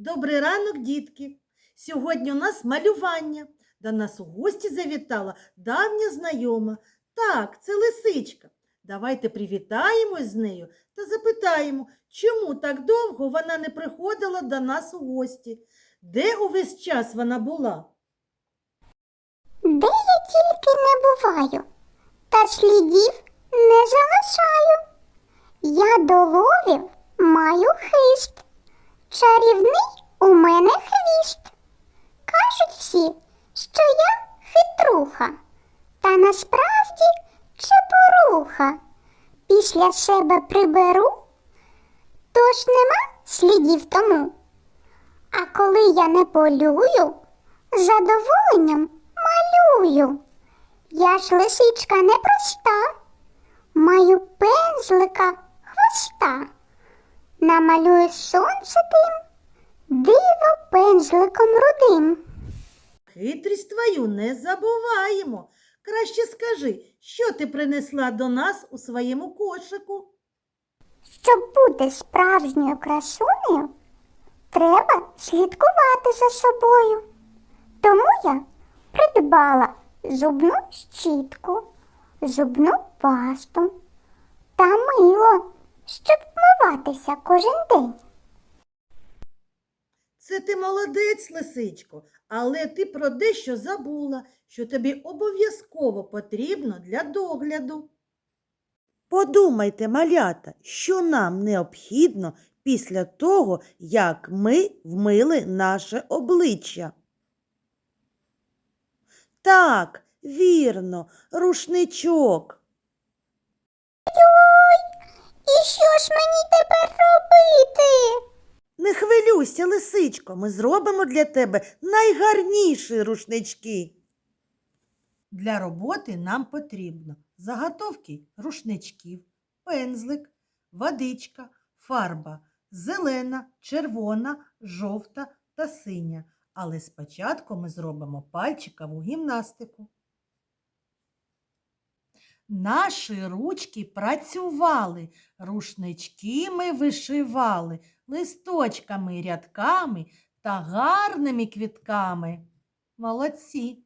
Добрий ранок, дітки! Сьогодні у нас малювання. До нас у гості завітала давня знайома. Так, це лисичка. Давайте привітаємось з нею та запитаємо, чому так довго вона не приходила до нас у гості. Де увесь час вона була? Де я тільки не буваю, та слідів не залишаю. Я до ловів маю хист, чарівний у мене хвіст. Кажуть всі, що я хитруха, та насправді чепуруха. Після себе приберу, тож нема слідів тому. А коли я не полюю, задоволенням малюю. Я ж лисичка непроста, маю пензлика хвоста. Намалюю сонце тим, диво пензликом рудим. Хитрість твою не забуваємо. Краще скажи, що ти принесла до нас у своєму кошику? Щоб бути справжньою красунею, треба слідкувати за собою. Тому я придбала зубну щітку, зубну пасту та мило, щоб вмиватися кожен день. Це ти молодець, лисичко, але ти про дещо забула, що тобі обов'язково потрібно для догляду. Подумайте, малята, що нам необхідно після того, як ми вмили наше обличчя. Так, вірно, рушничок. І що ж мені тепер робити? Не хвилюйся, лисичко, ми зробимо для тебе найгарніші рушнички. Для роботи нам потрібно заготовки рушничків, пензлик, водичка, фарба зелена, червона, жовта та синя. Але спочатку ми зробимо пальчикову гімнастику. Наші ручки працювали, рушнички ми вишивали листочками, рядками та гарними квітками. Молодці.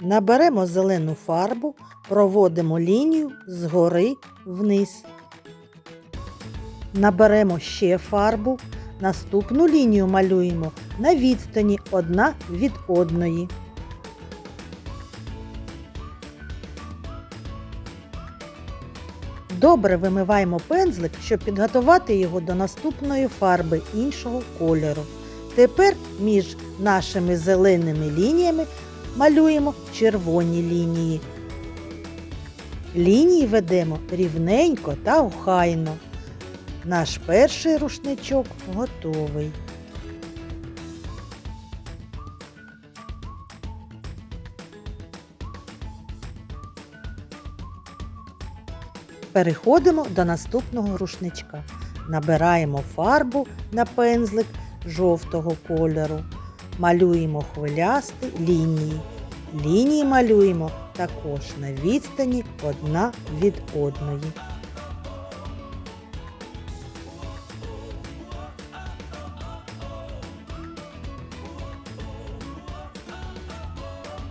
Наберемо зелену фарбу, проводимо лінію згори вниз. Наберемо ще фарбу, наступну лінію малюємо на відстані одна від одної. Добре вимиваємо пензлик, щоб підготувати його до наступної фарби іншого кольору. Тепер між нашими зеленими лініями малюємо червоні лінії. Лінії ведемо рівненько та охайно. Наш перший рушничок готовий. Переходимо до наступного рушничка. Набираємо фарбу на пензлик жовтого кольору. Малюємо хвилясті лінії. Лінії малюємо також на відстані одна від одної.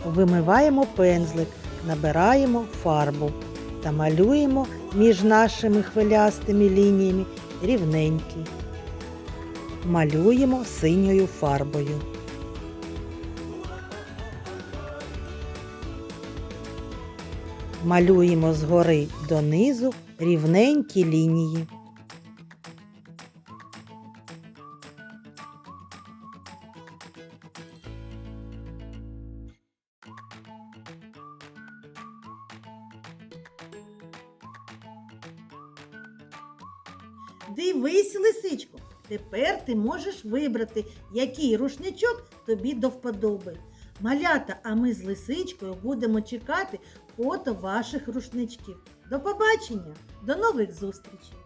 Вимиваємо пензлик, набираємо фарбу та малюємо між нашими хвилястими лініями рівненькі. Малюємо синьою фарбою. Малюємо згори донизу рівненькі лінії. Дивись, лисичко, тепер ти можеш вибрати, який рушничок тобі до вподоби. Малята, а ми з лисичкою будемо чекати фото ваших рушничків. До побачення, до нових зустрічей!